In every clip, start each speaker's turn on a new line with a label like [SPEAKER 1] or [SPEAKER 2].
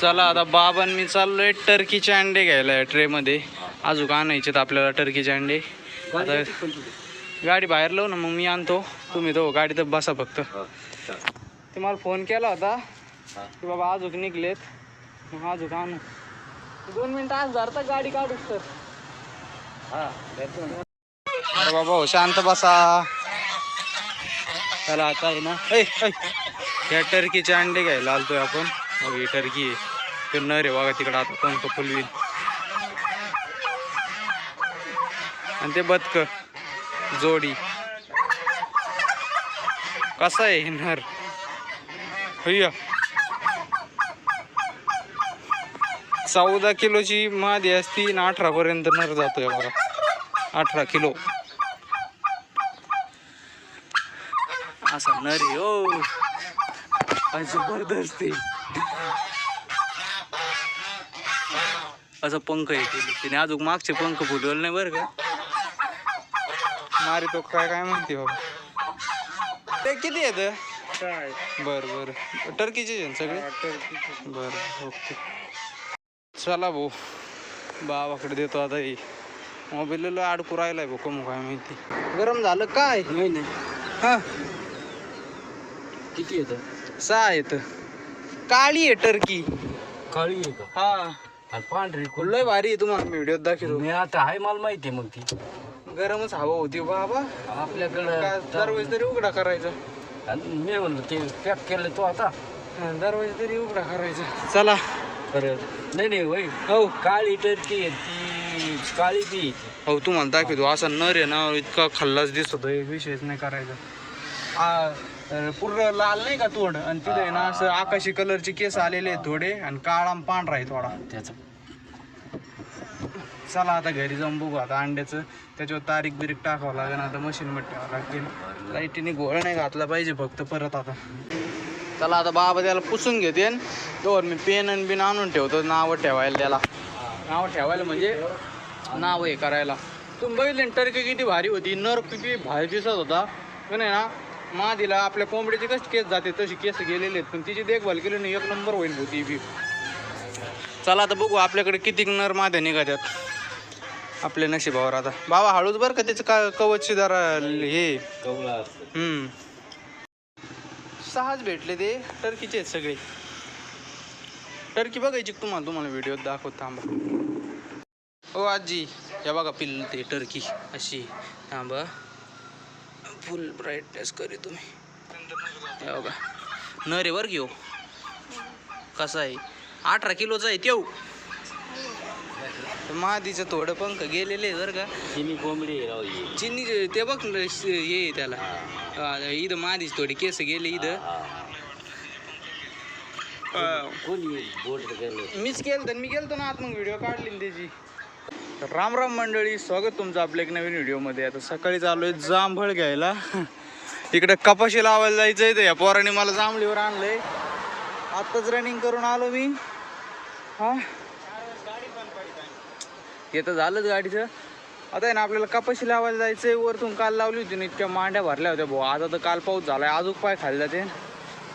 [SPEAKER 1] चला आता बाबां मी चाललोय टर्कीचे अंडे घ्यायला ट्रे मध्ये. अजून आणायचे आपल्याला टर्कीचे अंडे. आता गाडी बाहेर लावू ना मग मी आणतो. तुम्ही तो गाडीत बसा फक्त. ते मला फोन केला होता की बाबा अजून निघलेत. मग अजून आणू. दोन मिनिटं आज धरता गाडी काढू तर. अरे बाबा हो शांत बसा. चला आता आहे ना. या टर्कीचे अंडे घ्यायला आलतोय आपण. बघ ही टर्की आहे ते नर आहे बघा तिकडं आता पंख फुलवी आणि ते बदक जोडी. कसा आहे हे नर? हैया चौदा किलोची मादी असती आणि अठरा पर्यंत नर जातोय बघा. अठरा किलो. असा नर आहे हो जबरदस्त असं पंख आहे तिने अजून मागचे पंख फुटवले नाही बरं का. मारी तो काय काय म्हणते बाबा? ते किती येत
[SPEAKER 2] काय?
[SPEAKER 1] बर बर. टर्कीचे आहे सगळे? बर ओके. चला भाऊ. बाबाकडे देतो आता हे. मोबाईल अडकू राहिलाय भाऊ कमू काय माहिती. गरम झालं काय?
[SPEAKER 2] नाही नाही.
[SPEAKER 1] हा.
[SPEAKER 2] किती येतं?
[SPEAKER 1] सहा येत काळी आहे टर्की.
[SPEAKER 2] काळी आहे का?
[SPEAKER 1] हा.
[SPEAKER 2] आणि पांढरी
[SPEAKER 1] लय भारी आहे तुम्हाला व्हिडिओ दाखवतो.
[SPEAKER 2] मी आता आहे मला माहिती आहे मग ती.
[SPEAKER 1] गरमच हवा होती बाबा.
[SPEAKER 2] आपल्याकडं
[SPEAKER 1] दरवेळेस तरी उघडा करायचा.
[SPEAKER 2] आणि मी म्हणलं ते पॅक केलं तो आता.
[SPEAKER 1] दरवेळेस तरी उघडा करायचा. चला.
[SPEAKER 2] खरं नाही नाही वय.
[SPEAKER 1] हो.
[SPEAKER 2] काळी टर्की आहे ती. काळी बी ती.
[SPEAKER 1] हो तुम्हाला दाखवतो. असा नर आहे ना इतका खल्लाच दिसतो विषयच नाही करायचा. अं, पूर्ण लाल नाही का तोड? आणि तिथे आहे ना असं आकाशी कलरचे केस आलेले आहेत थोडे आणि काळा आणि पांढरा आहे थोडा.
[SPEAKER 2] त्याचं.
[SPEAKER 1] चला आता घरी जाऊन बघू आता अंड्याचं. त्याच्यावर तारीख बिरीख टाकावं लागेल आता मशीनमध्ये ठेवावं लागतील लाईटीने घोळ नाही घातला पाहिजे फक्त परत आता. चला आता बाबा त्याला पुसून घेते तोवर मी पेन आणि बिन आणून ठेवतो नावं ठेवायला त्याला. नाव ठेवायला म्हणजे नाव हे करायला. तुम्ही बघितले टर्की किती भारी होती नर किती भारी दिसत होता. पण आहे ना मादीला आपल्या कोंबडीचे कशी केस जाते तशी केस गेलेले आहेत. पण तिची देखभाल केली नाही एक नंबर होईल होती बी. चला आता बघू आपल्याकडे किती नर माद्या निघाल्यात. आपल्या नशिबावर आता. बाबा हळूच बरं का त्याचं का कवचची जरा हे? हम्म. सहाच भेटले ते टर्कीचे आहेत सगळे. टर्की बघायची तुम्हाला? तुम्हाला व्हिडिओ दाखवत थांबा. हो आजी या बघा पिल्ल ते टर्की. अशी थांबा. फुल ब्राईटनेस करी तुम्ही. हे बघा. नर बरं घेऊ. कसा आहे? अठरा किलोचा आहे तेव मादीचं थोडं पंख गेलेले आहे बरं का.
[SPEAKER 2] चिनी कोंबडी ही.
[SPEAKER 1] चिन्नी ते बघ हे आहे त्याला. हा, इथं मादीच थोडी केस गेले इथं. हा. मीच केलं तर मी गेलतो ना आत मग व्हिडिओ काढली त्याची. तर राम राम मंडळी स्वागत तुमचं आपल्या एक नवीन व्हिडिओमध्ये. आता सकाळी चालू आहे जांभळ घ्यायला. इकडे कपाशी लावायला जायचं आहे तर या पोराने मला जांभळीवर आणलंय. आत्ताच रनिंग करून आलो मी. हा? ते तर झालंच गाडीचं. आता आहे ना आपल्याला कपाशी लावायला जायचंय. वरतून काल लावली होती ना इतक्या मांड्या भरल्या होत्या भाऊ. आता तर काल पाऊस झालाय. अजून पाय खाल्ला ते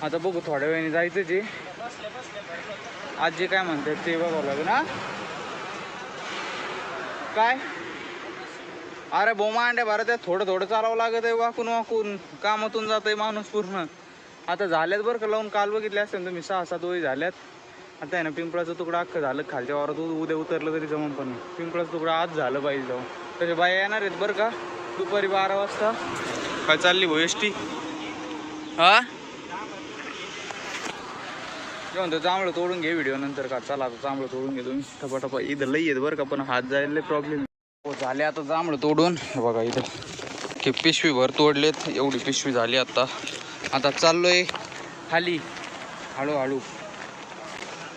[SPEAKER 1] आता बघू थोड्या वेळाने जायचं ते. आज जे काय म्हणतात ते बघावं लागेल ना काय? अरे बोमा अंड्या भरत आहे थोडं थोडं चालावं लागत आहे वाकून वाकून. कामातून जात आहे माणूस पूर्ण. आता झाल्यात बरं का लावून काल बघितले असेल ना तुम्ही? सहा सात वय झाल्यात. आता आहे ना पिंपळाचं तुकडा अख्खं झालं खालच्या वारात उद्या उतरलं तरी जमून पण पिंपळाचं तुकडा आज झालं पाहिजे जाऊन. त्याच्या बाया येणार आहेत बरं का? दुपारी बारा वाजता. काय चालली भो एस टी हा? जेवण तर चांगलं तोडून घे व्हिडिओ नंतर का? चला आता जांभळं तोडून घे तुम्ही. टपाटपा इथं लई येत बरं का पण हात जायला प्रॉब्लेम हो झाले आता जांभळं तोडून. बघा इथं. की पिशवी भर तोडलेत. एवढी पिशवी झाली आता. आता चाललोय खाली. हळूहळू.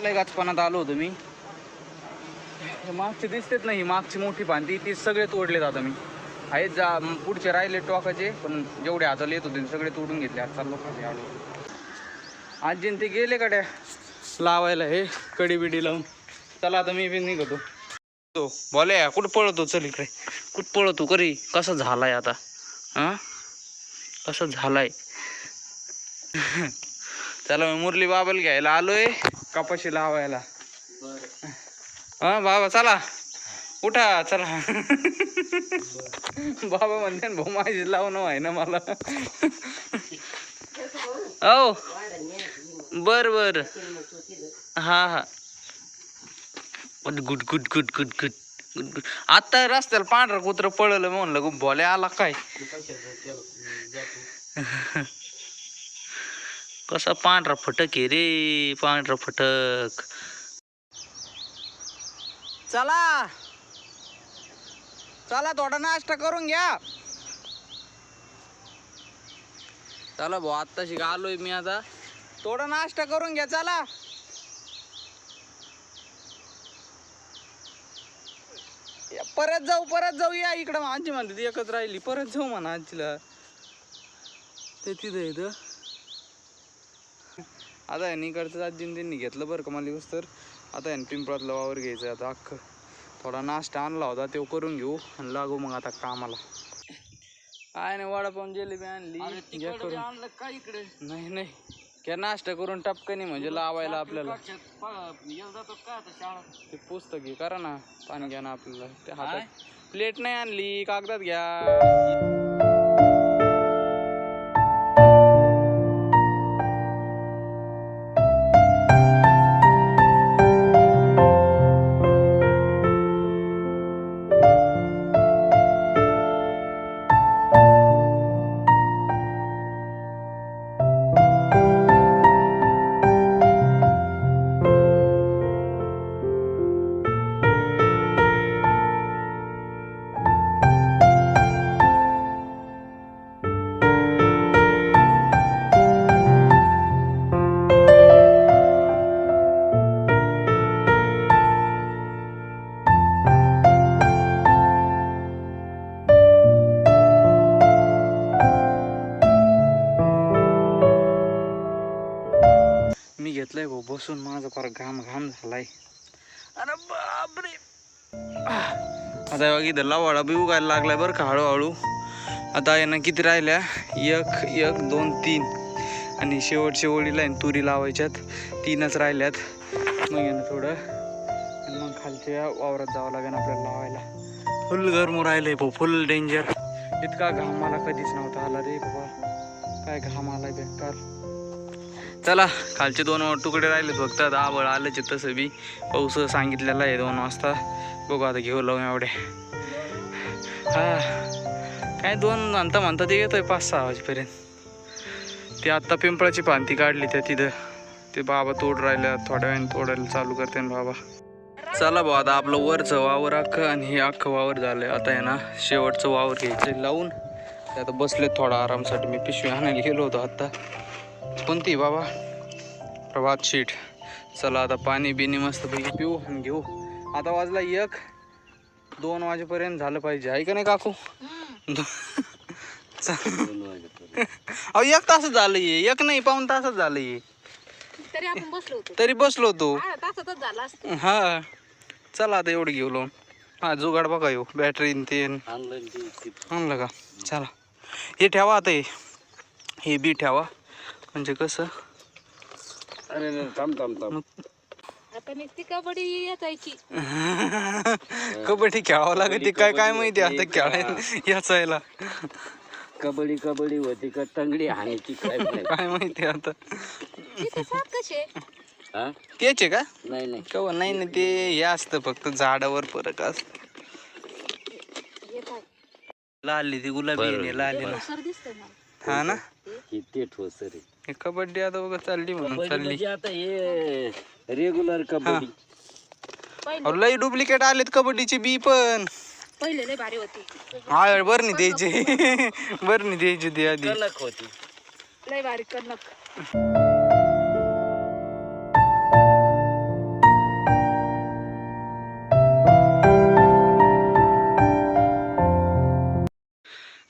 [SPEAKER 1] लई गाचपणात आलो होतो मी. मागचे मागचे दिसतेच नाही मागची मोठी भांती ती सगळे तोडलेत आता मी. आहेत जा पुढचे राहिले टॉकाचे पण जेवढे हाताला येत होते सगळे तोडून घेतले. आता चाललो खाली हळू आजीन ते गेले कडे लावायला हे कडी बिडी लावून. चला आता मी बी निघतो. तो बोले कुठं पळतो? चल इकडे. कुठं पळतो? करी. कसं झालाय आता? हा? कसं झालाय? चला मी मुरली बाबाला घ्यायला आलोय. कपाशी लावायला. हा बाबा चला. उठा चला. बाबा म्हणते ना भाऊ माझी लावणं आहे ना मला. हो. बर बर. हा हा. Good good good good good good good आता रस्त्याला पांढरा कुत्र पळलं म्हणलं गु भोले आला काय? कसा पांढरा फटक आहे रे पांढरा फटक. चला. चला थोडा नाश्ता करून घ्या. चला भाऊ आत्ताशी आलोय मी आता. थोडा नाश्ता करून घ्या चला. परत जाऊ परत जाऊ. या इकडं आजी म्हणते ती एकच राहिली. परत जाऊ म्हणा आजीला. ते तिथं येतं आता यांनी इकडचं आजीने त्यांनी घेतलं बरं का मला दिवस तर. आता यांनी पिंपळातलं वावर घ्यायचं आता अख्खं. थोडा नाश्ता आणला होता तो करून घेऊ आणि लागू मग आता कामाला. काय नाही वडापाव जिलेबी आणली. नाही नाही. घ्या नाश्ता करून टपकनी म्हणजे लावायला आपल्याला?
[SPEAKER 2] येऊ जातो का आता शाळा
[SPEAKER 1] ते पुस्तक घे करा ना पाणी घ्या ना आपल्याला. ते हातात. प्लेट नाही आणली कागदात घ्या. बसून माझा फार घाम घाम झालाय. अरे बापरे. आता बघ इथं लवाडा बी उगायला लागलाय बरं का हळूहळू. आता यांना किती राहिल्या? एक एक दोन तीन. आणि शेवटच्या ओळीला आहे तुरी लावायच्यात. तीनच राहिल्यात. मग येणं थोडं. आणि मग खालच्या वावरात जावं लागेल आपल्याला लावायला. फुल गरमू आहे भाऊ फुल डेंजर इतका घाम मला कधीच नव्हता आला रे बाबा. काय घाम आलाय बेकार. चला खालचे दोन तुकडे राहिले फक्त. आता आवड आलंच तसं बी. पाऊस सांगितलेला आहे दोन वाजता. बघू आता घेऊ लावून एवढे. हा. काय दोन म्हणता म्हणता ते येतोय पाच सहा वाजेपर्यंत. ते आत्ता पिंपळाची पानती काढली त्या तिथं. ते बाबा तोड राहिल्या थोड्या वेळाने तोडायला चालू करते ना बाबा. चला भाऊ आता आपलं वरचं वावर अख्खं आणि हे अख्खं वावर झालंय. आता आहे ना शेवटचं वावर घ्यायचं लावून. ते आता बसले थोडा आरामसाठी. मी पिशवी आणायला गेलो होतो आत्ता. कोणती बाबा? प्रभात शीट चला आता पाणी बिनी मस्तपैकी पिऊ आणि घेऊ. आता वाजला एक दोन वाजेपर्यंत झालं पाहिजे. आहे का नाही काकू? अहो एक तासच झालं ये एक नाही पाऊन तासच झालं ये
[SPEAKER 3] तरी आपण बसलो होतो.
[SPEAKER 1] तरी बसलो होतो.
[SPEAKER 3] हा तासातच झाला असतं.
[SPEAKER 1] हा. चला आता एवढं घेऊ लावून. हा जुगाड बघा येऊ बॅटरी ते
[SPEAKER 2] आणलं
[SPEAKER 1] का? चला. हे ठेवा आता हे. हे बी ठेवा. म्हणजे कसं?
[SPEAKER 2] अरे नाही, थांब थांब थांब.
[SPEAKER 3] आपण एक ती कबड्डी याचायची.
[SPEAKER 1] कबड्डी खेळावं लागत ते. काय काय माहिती आता खेळायला याचायला.
[SPEAKER 2] कबड्डी कबड्डी होती का? तंगडी हाणायची काय
[SPEAKER 1] काय माहिती आता.
[SPEAKER 3] तिथे कसे
[SPEAKER 2] हा?
[SPEAKER 1] तेच आहे का?
[SPEAKER 2] नाही नाही.
[SPEAKER 1] कव? नाही ना ते हे असतं फक्त झाडावर फरक असत. लाली ती गुलाबी आहे लाली ना हा ना?
[SPEAKER 2] ही ते ठोसर आहे.
[SPEAKER 1] हे कबड्डी आता बघा चालली म्हणून
[SPEAKER 2] कबड्डी
[SPEAKER 1] चालली.
[SPEAKER 2] म्हणजे आता हे रेग्युलर कबड्डी.
[SPEAKER 3] पहिले
[SPEAKER 1] अहो, लई डुप्लिकेट आलेत कबड्डीचे बी पण.
[SPEAKER 3] पहिले लय भारी होती.
[SPEAKER 1] हा बरं नाही द्यायचे. बरं नाही द्यायचे ते आधी.
[SPEAKER 2] कलक होती.
[SPEAKER 3] लय भारी कनक.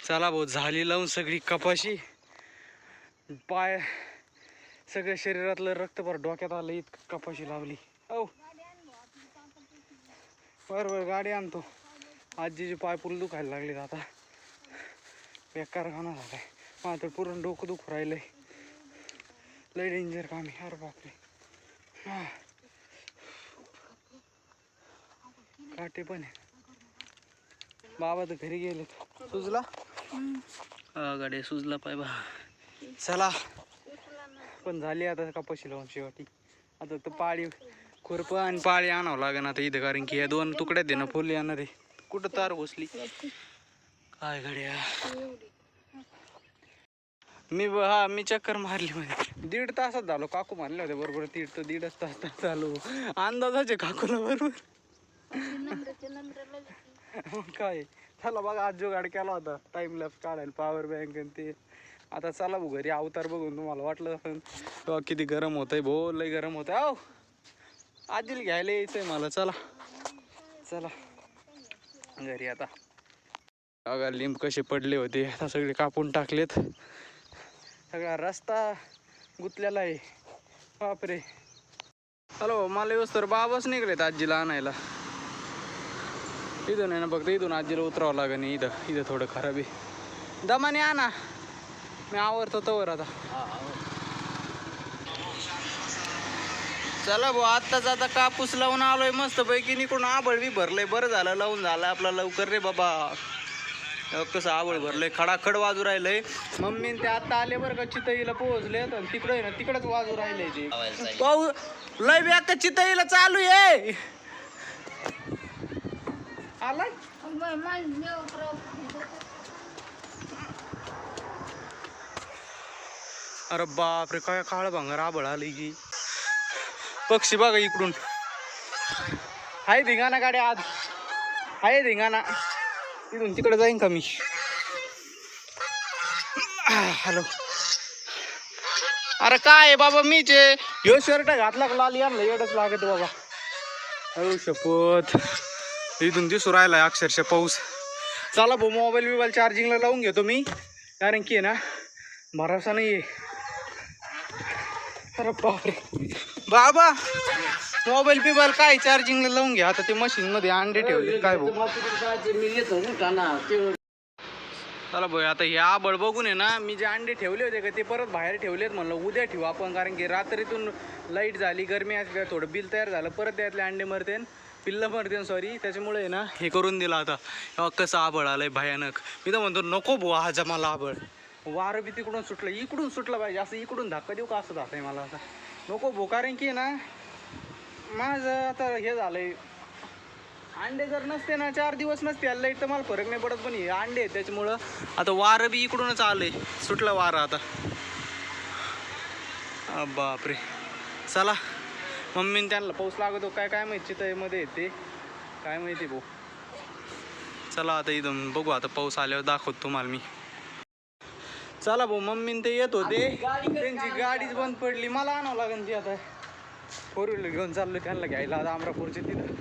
[SPEAKER 1] चला भाऊ झाली लावून सगळी कपाशी. पाय सगळ्या शरीरातलं रक्त भर डोक्यात आलं इतकं कपाशी लावली. औ. बरं बरं गाडी आणतो. आजीचे पाय पुल दुखायला लागलेत आता. बेकार खाना झालाय. मला तर पूर्ण डोकं दुखू राहिलंय. लय डेंजर काम आहे. अरे बापरे. काटे पण आहे. बाबा तर घरी गेलेत. सुजला? हा गाडी सुजला पाय बा. चला. पण झाली आता कपाशी लावून शेवटी. आता तर पाळी खुरपं आणि पाळी आणावं लागेल आता इथं कारण की या दोन तुकड्यात दे ना फुल येणार आहे. कुठं तार घुसली? काय घड्या? मी ब- हा मी चक्कर मारली म्हणजे दीड तासात झालो काकू मारले होते बरोबर दीड तर दीडच तास तास चालू अंदाजाचे काकूला बरोबर. काय? चला बघा आज जो गाड केला होता. टाइम लॅप्स काढायला पॉवर बँक आणि ते. आता चला भाऊ घरी अवतार बघून तुम्हाला वाटलं किती गरम होतंय भो लय गरम होतंय. आहो आजील घ्यायला यायचंय मला चला. चला. घरी आता. बघा लिंब कसे पडले होते आता सगळे कापून टाकलेत. सगळा रस्ता गुतलेला आहे. बापरे. हॅलो मला येऊस तर बाबाच निघलेत आजीला आणायला. इथून आहे ना फक्त इथून आजीला उतरावं लागेल इथं इथं थोडं खराब आहे. दमाने आणा. मी आवरतो तवर आता. चला भाऊ आत्ताच आता कापूस लावून आलोय मस्त पैकी निकडून आबळ बी भरलंय. बरं झालं लावून झालं आपला लवकर रे बाबा. कसं आवड भरलंय. खडाखड वाजू राहिलंय. मम्मी ते आता आले बरं का चितईला पोहोचले. तिकडे आहे ना तिकडेच वाजू राहिले ते. पाऊस लय बॅग चितईला चालू आहे. आलाय? अरे बापरे काय काळ भांगर आबळ आली की. पक्षी बघा इकडून. हाय धिंगाणा गाड्या आज. हाय धिंगाणा. इथून तिकडे जाईन का मी? हॅलो. अरे काय बाबा मीच आहे? ह्यो शर्ट घातला का लाल? आणलं एवढंच लागत बाबा. हळू शपथ. इथून दिसू राहिला अक्षरशः पाऊस. चला भाऊ मोबाईल बिबाईल चार्जिंगला लावून घेतो मी. कारण की आहे ना भरोसा नाही आहे अरे बापरे. बाबा मोबाईल बिबाईल काय चार्जिंगला लावून घ्या आता ते मशीन मध्ये अंडे ठेवले. काय भाऊ? चला भाऊ आता हे आबळ बघून आहे ना मी जे अंडे ठेवले होते का ते परत बाहेर ठेवलेत म्हणलं उद्या ठेवू आपण कारण की रात्रीतून लाइट झाली गरमी असल्या थोडं बिल तयार झालं परत त्यातले अंडे मरतेन पिल्लं मरतेन सॉरी त्याच्यामुळे आहे ना हे करून दिलं आता. कसं आबळ आलंय भयानक. मी तर म्हणतो नको भाऊ हा जमाला आबळ. वारं बी तिकडून सुटलं इकडून सुटलं पाहिजे असं इकडून धक्का देऊ का असं जात मला आता. नको भाऊ कारण की ना. माझं आता हे झालंय. अंडे जर नसते ना चार दिवस नसते आलं तर मला फरक नाही पडत पण हे अंडे आहे त्याच्यामुळं आता वारं बी इकडूनच आलंय. सुटलं वारं आता. बापरे. चला. मम्मीने त्यांना पाऊस लागतो काय काय माहिती चितळीमध्ये येते. काय माहिती भाऊ. चला आता इथून बघू आता पाऊस आल्यावर दाखवतो तुम्हाला मी. चला भाऊ मम्मीन ते येत होते. त्यांची गाडीच बंद पडली. मला आणावं लागेल ती आता. फोर व्हीलर घेऊन चाललो त्यांना घ्यायला आता अमरापूरच्या तिथं.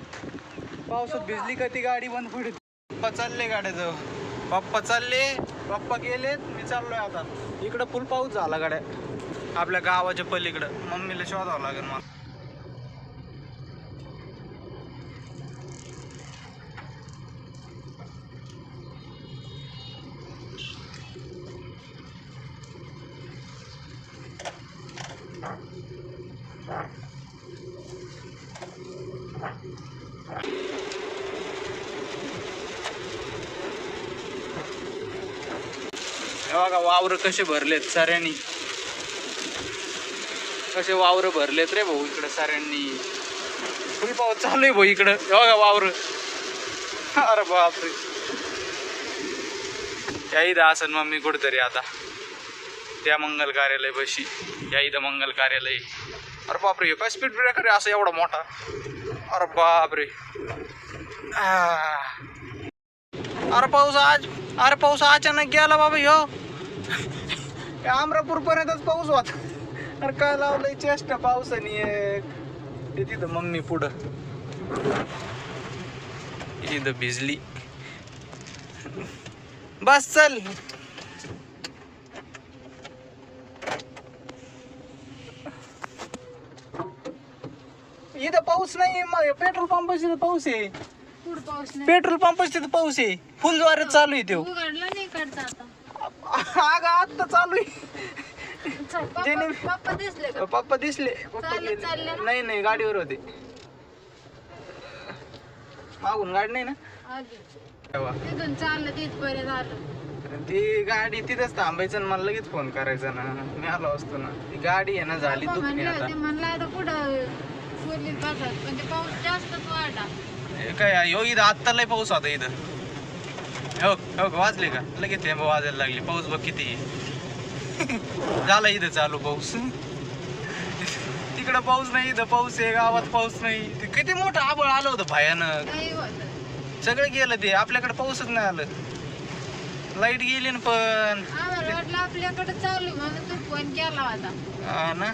[SPEAKER 1] पावसात भिजली का ती गाडी बंद पडली? पप्पा चालले गाड्याचं पप्पा चालले. पप्पा गेलेत. मी चाललोय आता. इकडं फुल पाऊस झाला गाड्या. आपल्या गावाच्या पलीकडं. मम्मीला शोधावं लागेल मला. बघा वावर कसे भरलेत साऱ्यांनी. कसे वावर भरलेत रे भाऊ इकडं साऱ्यांनी. फुल पाऊस चालू आहे भाऊ इकडं. बघा वावर. अरे बापरे. याही दा असन मम्मी कुठतरी आता. त्या मंगल कार्यालय बशी याही द मंगल कार्यालय. अरे बापरे काय स्पीड ब्रेकर आहे? असं एवढा मोठा. अरे बापरे. अरे पाऊस आज अरे पाऊस अचानक गेला बाबा ह्यो अमरापूर पर्यंतच पाऊस होता? अरे काय लावलंय? चेष्ट पावसाने एक. ते तिथं मम्मी पुढं. तिथं भिजली. बस चल. इथं पाऊस नाही मग पेट्रोल पंपाची तिथं पाऊस आहे.
[SPEAKER 3] पाऊस
[SPEAKER 1] पेट्रोल पंपाची तिथं पाऊस आहे. फुल ज्वारे चालू आहे तो
[SPEAKER 3] उघडला नाही काढता आता
[SPEAKER 1] अगं आत्ता चालू
[SPEAKER 3] पप्पा दिसले का?
[SPEAKER 1] पप्पा दिसले. पप्पा
[SPEAKER 3] चालत
[SPEAKER 1] गेले.
[SPEAKER 3] चालले ना?
[SPEAKER 1] नाही नाही गाडीवर होते. मागून गाडी नाही ना. तेव्हा.
[SPEAKER 3] तिथून चाललं
[SPEAKER 1] ती गाडी तिथेच थांबायचं आणि मला लगेच फोन करायचा ना. मी आलो असतो ना. ती गाडी आहे ना झाली
[SPEAKER 3] पप्पा
[SPEAKER 1] दुखणी
[SPEAKER 3] म्हणले
[SPEAKER 1] आता.
[SPEAKER 3] होते म्हणलं आता कुठं म्हणजे पाऊस जास्तच वाढला.
[SPEAKER 1] हे काय हो इथं आत्ता लय पाऊस होता इथं. हो हो का, वाजले का? लगेच थेंब वाजायला लागले. पाऊस बघ किती. झाला इथं चालू पाऊस. तिकडं पाऊस नाही इथं पाऊस आहे गावात पाऊस नाही. ते किती मोठं आबळ आलं होतं भयानक. सगळं गेलं ते. आपल्याकडे पाऊसच नाही आलं. लाइट गेली ना पण.
[SPEAKER 3] आपल्याकडे चालू म्हणून तू फोन केला होता.
[SPEAKER 1] हा ना?